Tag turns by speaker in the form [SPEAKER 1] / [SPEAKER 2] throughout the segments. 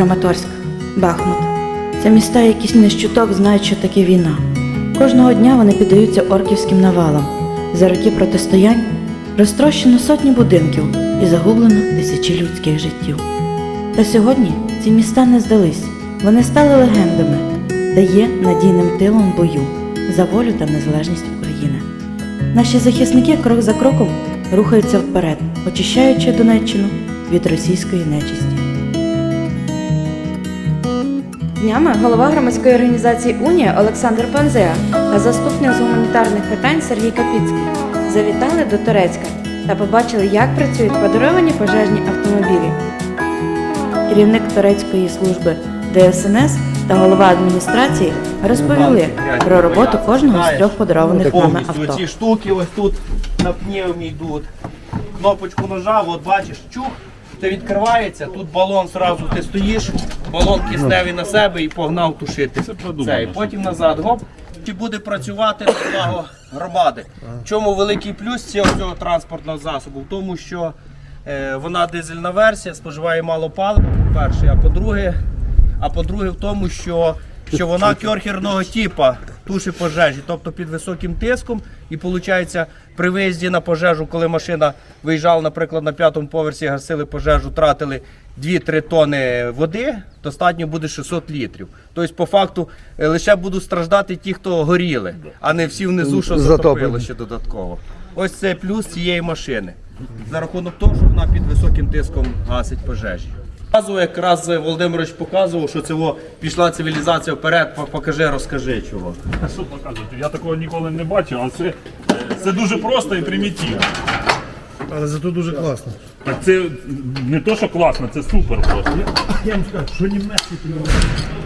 [SPEAKER 1] Краматорськ, Бахмут. Це міста, які не знають, що таке війна. Кожного дня вони піддаються орківським навалам. За роки протистоянь розтрощено сотні будинків і загублено тисячі людських життів. Та сьогодні ці міста не здались, вони стали легендами та є надійним тилом бою за волю та незалежність України. Наші захисники крок за кроком рухаються вперед, очищаючи Донеччину від російської нечисті. Днями голова громадської організації Унія Олександр Панзеа та заступник з гуманітарних питань Сергій Капіцький завітали до Турецька та побачили, як працюють подаровані пожежні автомобілі. Керівник турецької служби ДСНС та голова адміністрації розповіли про роботу кожного з трьох подарованих нами авто.
[SPEAKER 2] ці штуки ось тут на пневмі йдуть. Кнопочку нажав, от бачиш, чух, це відкривається, тут балон зразу ти стоїш, балон кисневий на себе і погнав тушити. Це, і потім назад, гоп. Чи буде працювати на благо громади. В чому великий плюс цього, транспортного засобу? В тому, що е, вона дизельна версія, споживає мало палива, по-перше, а по-друге, а по-друге, в тому, що, що вона кьорхерного типа тушить пожежі, тобто під високим тиском. І виходить, при виїзді на пожежу, коли машина виїжджала, наприклад, на п'ятому поверсі, гасили пожежу, тратили 2-3 тони води, достатньо буде 600 літрів. Тобто, по факту, е, лише будуть страждати ті, хто горіли, а не всі внизу, що затопило ще додатково. Ось це плюс цієї машини. За рахунок того, що вона під високим тиском гасить пожежі. Якраз Володимирович показував, що цього пішла цивілізація вперед, покажи, розкажи чого.
[SPEAKER 3] Що показувати? Я такого ніколи не бачив, але це, це дуже просто і примітивно.
[SPEAKER 4] Але зато дуже класно.
[SPEAKER 3] Так це не то, що класно, це супер просто.
[SPEAKER 4] Я вам скажу, що німецький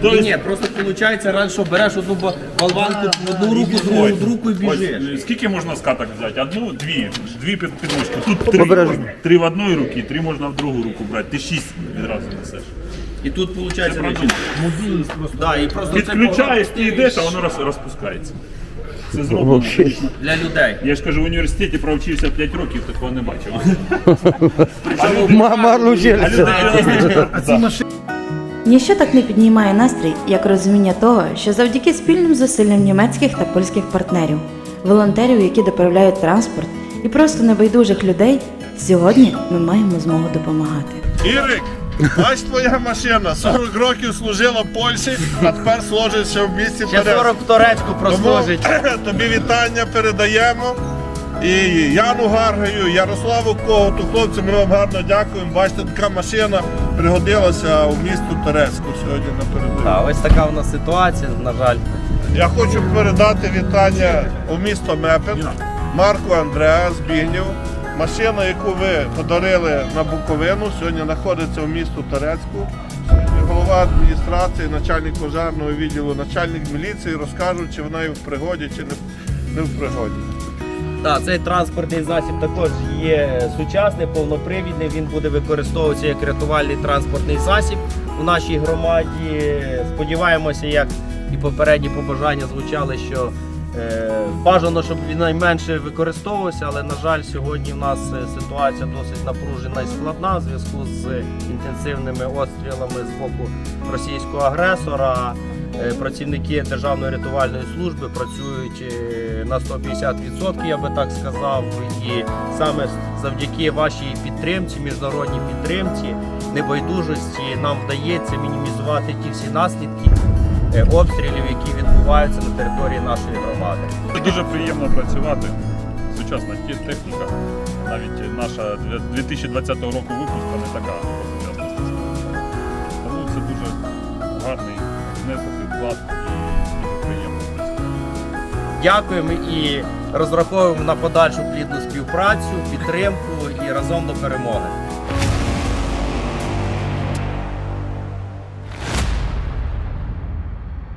[SPEAKER 3] Тобто,
[SPEAKER 2] Ні, просто виходить, раніше береш одну ба- болванку в одну руку, другу в руку і біжиш.
[SPEAKER 3] е, скільки можна скаток взяти? Одну, дві, дві під. Тут три,
[SPEAKER 4] Обережно.
[SPEAKER 3] можна. три в одній руці, три можна в другу руку брати. Ти шість відразу несеш.
[SPEAKER 2] І тут виходить
[SPEAKER 3] правда.
[SPEAKER 2] мобільність просто. Да, і просто це
[SPEAKER 3] Підключаєш, ти йдеш, а воно роз, розпускається. Це зроблено.
[SPEAKER 2] для людей.
[SPEAKER 3] Я ж кажу, в університеті провчився 5 років, такого не бачив.
[SPEAKER 4] Марно
[SPEAKER 3] А
[SPEAKER 4] вчилися.
[SPEAKER 3] людей Да.
[SPEAKER 1] Ніщо так не піднімає настрій, як розуміння того, що завдяки спільним зусиллям німецьких та польських партнерів, волонтерів, які доправляють транспорт, і просто небайдужих людей, сьогодні ми маємо змогу допомагати.
[SPEAKER 5] Ірик, бач твоя машина, 40 років служила в Польщі, а тепер служиться в місті
[SPEAKER 2] Ще
[SPEAKER 5] Терезь.
[SPEAKER 2] 40 в Турецьку
[SPEAKER 5] Тому
[SPEAKER 2] прослужить.
[SPEAKER 5] тобі вітання передаємо. І Яну Гаргаю, Ярославу Коготу, хлопці, ми вам гарно дякуємо. Бачите, така машина пригодилася у місту Терецьку сьогодні напередодні.
[SPEAKER 2] Так, ось така у нас ситуація, на жаль.
[SPEAKER 5] Я хочу передати вітання у місто Мепин, Марку Андреа Збігнєв. Машина, яку ви подарили на Буковину, сьогодні знаходиться у місту Терецьку. Сьогодні голова адміністрації, начальник пожежного відділу, начальник міліції розкажуть, чи вона є в пригоді, чи не, в пригоді.
[SPEAKER 2] Так, цей транспортний засіб також є сучасний, повнопривідний. Він буде використовуватися як рятувальний транспортний засіб у нашій громаді. Сподіваємося, як і попередні побажання звучали, що бажано, щоб він найменше використовувався, але на жаль, сьогодні в нас е, ситуація досить напружена і складна в зв'язку з інтенсивними обстрілами з боку російського агресора. Е, Працівники Державної рятувальної служби працюють е, на 150%, я би так сказав. І саме завдяки вашій підтримці, міжнародній підтримці, небайдужості нам вдається мінімізувати ті всі наслідки е, обстрілів, які відбуваються на території нашої громади.
[SPEAKER 3] Дуже приємно працювати. Сучасна техніка. Навіть наша для 2020 року випуска не така по сучасності. Тому це дуже гарний внесок і вклад і дуже приємно.
[SPEAKER 2] Дякуємо і розраховуємо на подальшу плідну співпрацю, підтримку і разом до перемоги.